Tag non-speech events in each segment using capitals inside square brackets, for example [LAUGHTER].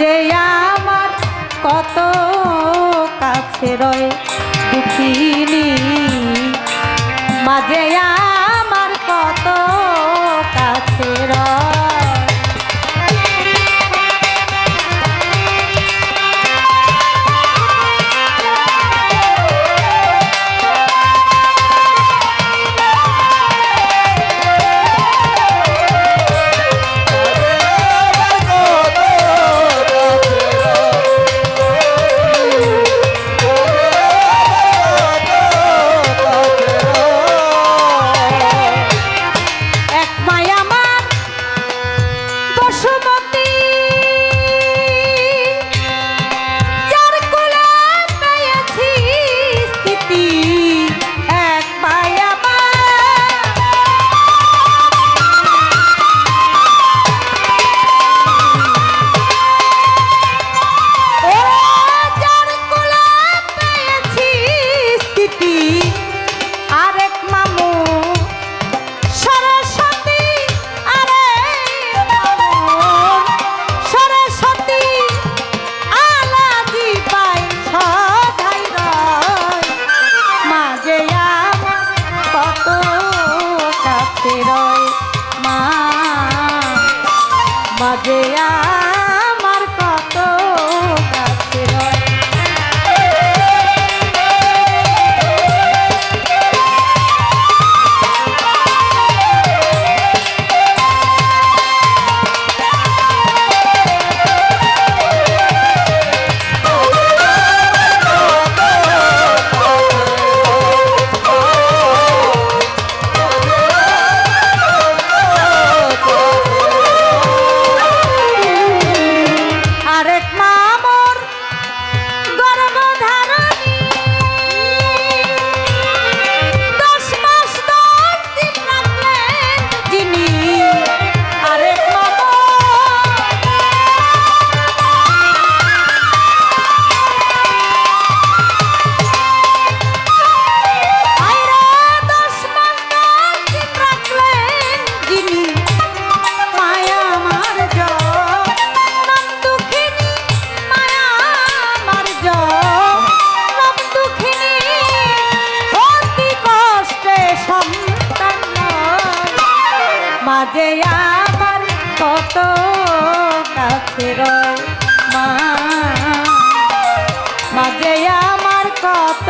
যে আমার কত কাছে রয়ে দুঃখিনী। মাঝে বাজে আর কত কাছে রয় মা। মাঝে আমার কত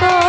তো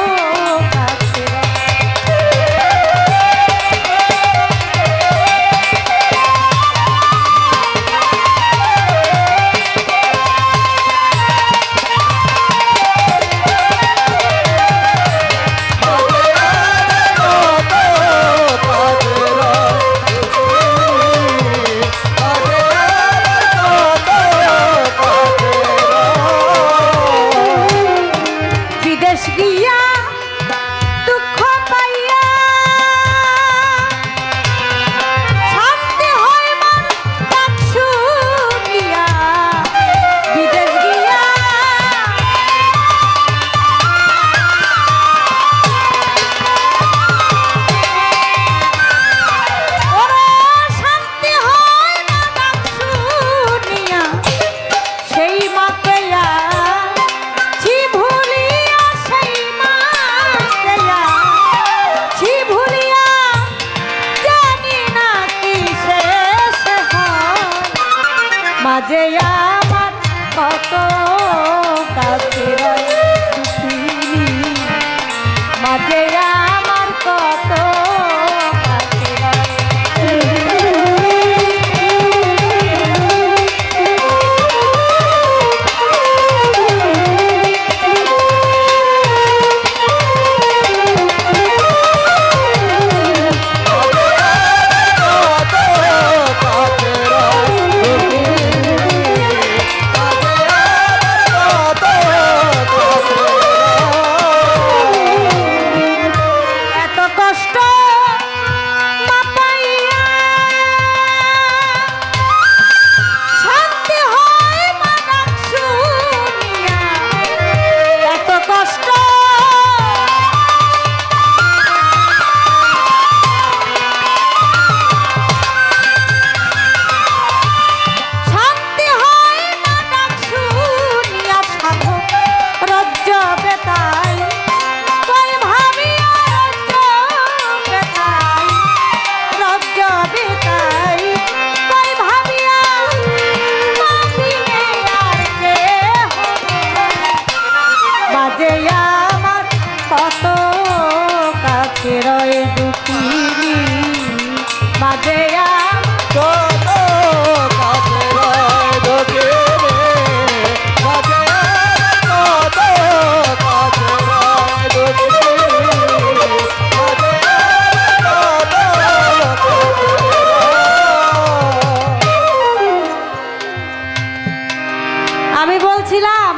আমি বলছিলাম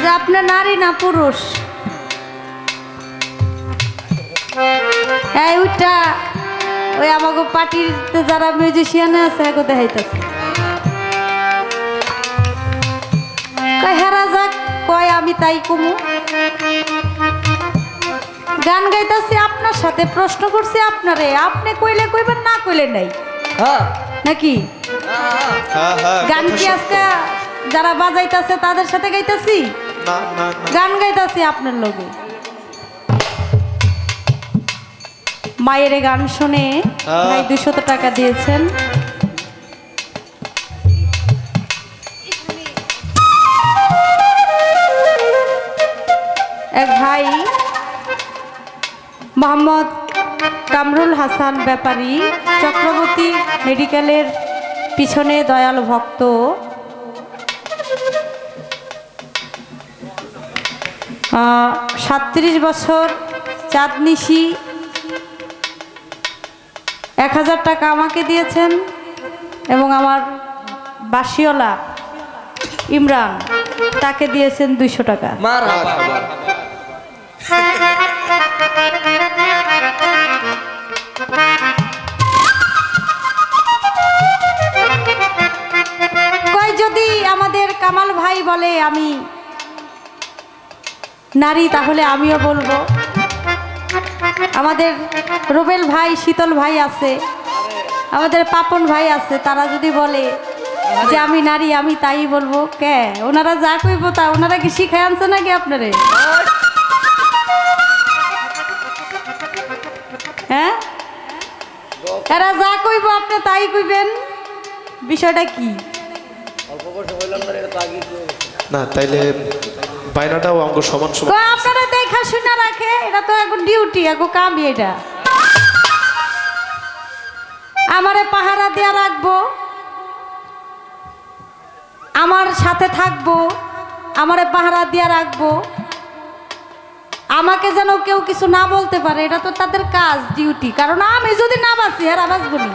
যে আপনার নারী না পুরুষ? এই ওইটা ওই আমাকে পার্টিতে যারা মিউজিশিয়ান আছে এগো দেখাইতেছে। কয় হেরা যাক কয় আমি তাই কমু। গান গাইতেছি আপনার সাথে প্রশ্ন করছি আপনারে আপনি কইলে কইবেন না কইলে নাই। নাকি হ্যাঁ। হ্যাঁ গান কি আজকে যারা বাজাইতাছে তাদের সাথে গাইতাছি? গান গাইতাছি আপনার লগে। মায়ের গান শুনে হ্যাঁ। ভাই দুশত টাকা দিয়েছেন। এক ভাই মোহাম্মদ কামরুল হাসান ব্যাপারী চক্রবর্তী মেডিকেলের পিছনে দয়াল ভক্ত। সাতত্রিশ বছর চাঁদনিশি। এক হাজার টাকা আমাকে দিয়েছেন এবং আমার বাসিওলা ইমরান, তাকে দিয়েছেন দুইশো টাকা। কয় বলে আমি নারী, তাহলে আমিও বলব। আমাদের রুবেল ভাই, শীতল ভাই আছে। আমাদের পাপন ভাই আছে, তারা যদি বলে যে আমি নারী, আমি তাই বলব। কে? ওনারা যা কইব তা, ওনারা কি শিখায় আনছে নাকি আপনারে? হ্যাঁ? এরা যা কইব আপনি তাই কইবেন। বিষয়টা কি? না তাইলে বায়নাটাও অঙ্গ সমান সমান আপনারা দেখা শুনে রাখে এটা তো এখন ডিউটি এখন কামি এটা। আমারে পাহারা দেয়া রাখব আমার সাথে থাকব আমারে পাহারা দিয়া রাখব। আমাকে যেন কেউ কিছু না বলতে পারে এটা তো তাদের কাজ ডিউটি কারণ আমি যদি না বাঁচি আর নি।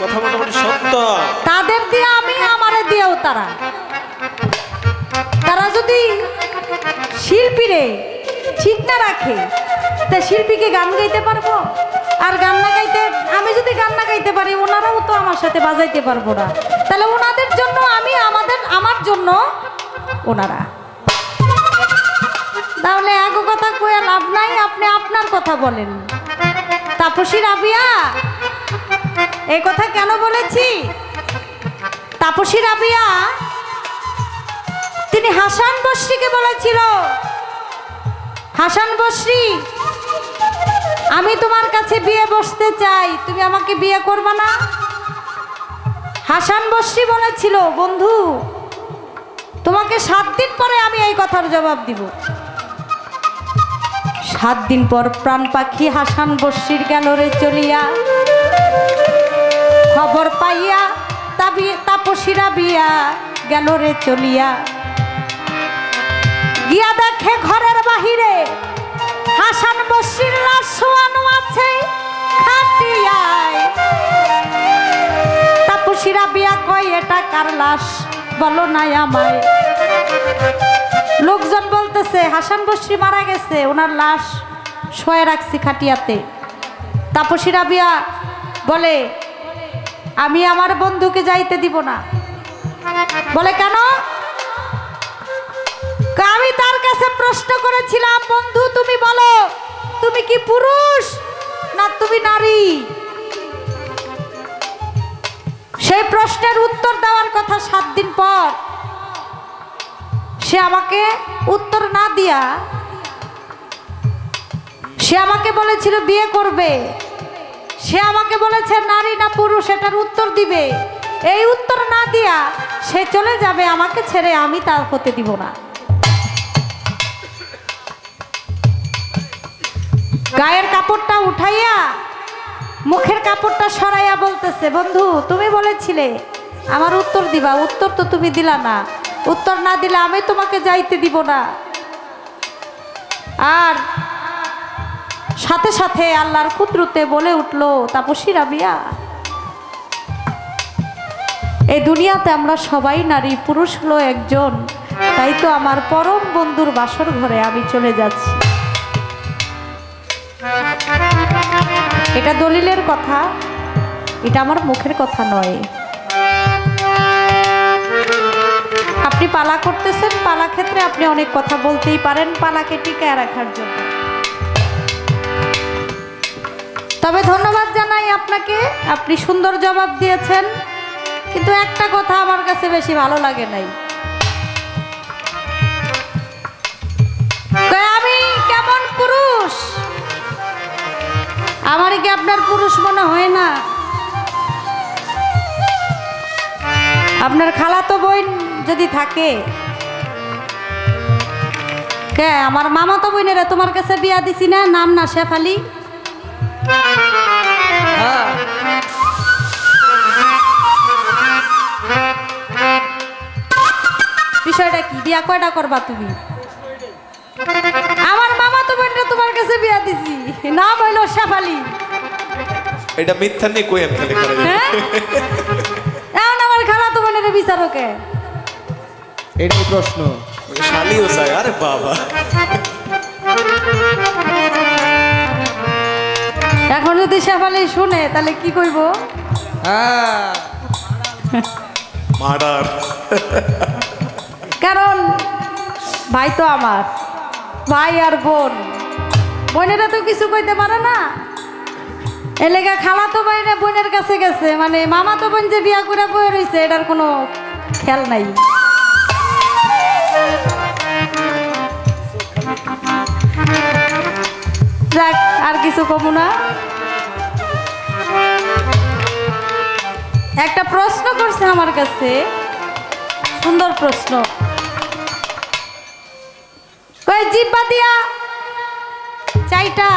মোটামুটি সত্য। তাদের দিয়ে আমি আমারে দিয়েও তারা। তারা যদি শিল্পীরে ঠিক না রাখে, তা শিল্পীকে গান গাইতে পারব? আর গান না গাইতে, আমি যদি গান না গাইতে পারি, ওনারাও তো আমার সাথে বাজাইতে পারব না। তাহলে ওনাদের জন্য আমি আমাদের, আমার জন্য ওনারা। তাহলে এক কথা কয়ে লাভ নাই, আপনি আপনার কথা বলেন। তাপসী রাবিয়া এই কথা কেন বলেছি? তাপসী রাবিয়া, তিনি হাসান বসরিকে বলেছিল, হাসান বসরি আমি তোমার কাছে বিয়ে বসতে চাই, তুমি আমাকে বিয়ে করবে না? হাসান বসরি বলেছিল, বন্ধু, তোমাকে সাত দিন পরে আমি এই কথার জবাব দিব। সাত দিন পর প্রাণ পাখি হাসান বসির গেল রে চলিয়া। খবর পাইয়া তাবি তাপসীরা বিয়া গেল রে চলিয়া। গিয়া দেখে ঘরের বাহিরে হাসান বসির লাশ শোয়ানো আছে খাটিয়ায়। তাপসীরা বিয়া কয়, এটা কার লাশ? বলো নাই আমায়। লোকজন বলতেছে, হাসান বসরি মারা গেছে, ওনার লাশ শোয়ে রাখছি খাটিয়াতে। তাপসী রাবিয়া বলে আমি আমার বন্ধুকে যাইতে দিব না। বলে কেন? আমি তার কাছে প্রশ্ন করেছিলাম, বন্ধু, তুমি বলো, তুমি কি পুরুষ না তুমি নারী? সেই প্রশ্নের উত্তর দেওয়ার কথা সাত দিন পর সে আমাকে উত্তর না দিয়া সে আমাকে বলেছিল, বিয়ে করবে। সে আমাকে বলেছে, নারী না পুরুষ, এটার উত্তর দিবে। এই উত্তর না দিয়া সে চলে যাবে আমাকে ছেড়ে, আমি তা হতে দিব না। গায়ের কাপড়টা উঠাইয়া মুখের কাপড়টা সরাইয়া বলতেছে, বন্ধু, তুমি বলেছিলে, আমার উত্তর দিবা। উত্তর তো তুমি দিলা না। উত্তর না দিলে আমি তোমাকে যাইতে দিব না। আর সাথে সাথে আল্লাহর কুদরতে বলে উঠল, তাপসী রাবিয়া, এই দুনিয়াতে আমরা সবাই নারী, পুরুষ হলো একজন। তাই তো আমার পরম বন্ধুর বাসর ঘরে আমি চলে যাচ্ছি। এটা দলিলের কথা, এটা আমার মুখের কথা নয়। আপনি পালা করতেছেন, পালা ক্ষেত্রে আপনি অনেক কথা বলতেই পারেন, পালাকে টিকায় রাখার জন্য। তবে ধন্যবাদ জানাই আপনাকে। আপনি সুন্দর জবাব দিয়েছেন। কিন্তু একটা কথা আমার কাছে বেশি ভালো লাগে নাই। আমি কেমন পুরুষ? আমার কি আপনার পুরুষ মনে হয় না? আপনার খালাতো বোন যদি থাকে? কে, আমার মামা তো বোনেরা তোমার কাছে বিয়া দিছি না? নাম না শেফালি? বিষয়টা কি? বিয়া কয়টা করবা তুমি? আমার মামা তো বোনরা তোমার কাছে বিয়া দিছি। নাম হইল শেফালি। এটা মিথ্যা নিয়ে কই আমি খালি করে হ্যাঁ? [LAUGHS] এখন আমার খালাতো বোনের বিচারকে। এটাই প্রশ্ন। শালিও চাই আরে বাবা। এখন যদি শেফালি শুনে তাহলে কি করব হ্যাঁ। মার্ডার। কারণ ভাই তো আমার। ভাই আর বোন। বোনেরা তো কিছু কইতে পারে না। এলাকা খালা তো বাইরে বোনের কাছে গেছে। মানে মামা তো বোন যে বিয়া করে বয়ে রয়েছে এটার কোনো খেয়াল নাই। যাক, আর কিছু কমু না। একটা প্রশ্ন করছে আমার কাছে। সুন্দর প্রশ্ন। জিব্বা দিয়া? চাইটা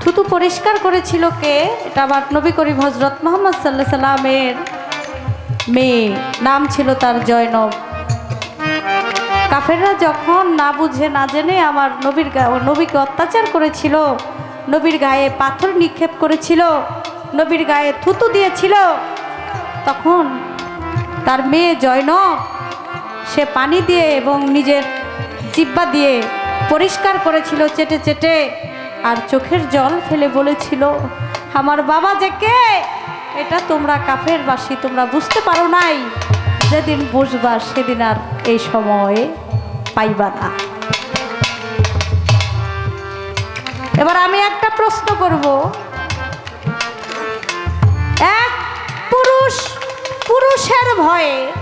থুতু পরিষ্কার করেছিল কে? এটা আমার নবী করিম হজরত মোহাম্মদ সাল্লাহ সাল্লামের মেয়ে। নাম ছিল তার জয়নব। কাফেররা যখন না বুঝে, না জেনে আমার নবীর নবীকে অত্যাচার করেছিল, নবীর গায়ে পাথর নিক্ষেপ করেছিল, নবীর গায়ে থুতু দিয়েছিল, তখন তার মেয়ে জয়নব সে পানি দিয়ে এবং নিজের জিব্বা দিয়ে পরিষ্কার করেছিল চেটে চেটে আর চোখের জল ফেলে বলেছিল, আমার বাবা যে কে? এটা তোমরা কাফের বাসী তোমরা বুঝতে পারো নাই। যেদিন বুঝবা সেদিন আর এই সময়ে পাইবা না। এবার আমি একটা প্রশ্ন করব। এক পুরুষ, পুরুষের ভয়ে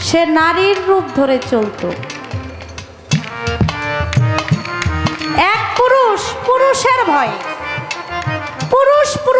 সে নারীর রূপ ধরে চলতো। এক পুরুষ, পুরুষের ভয়ে। পুরুষ পুরুষ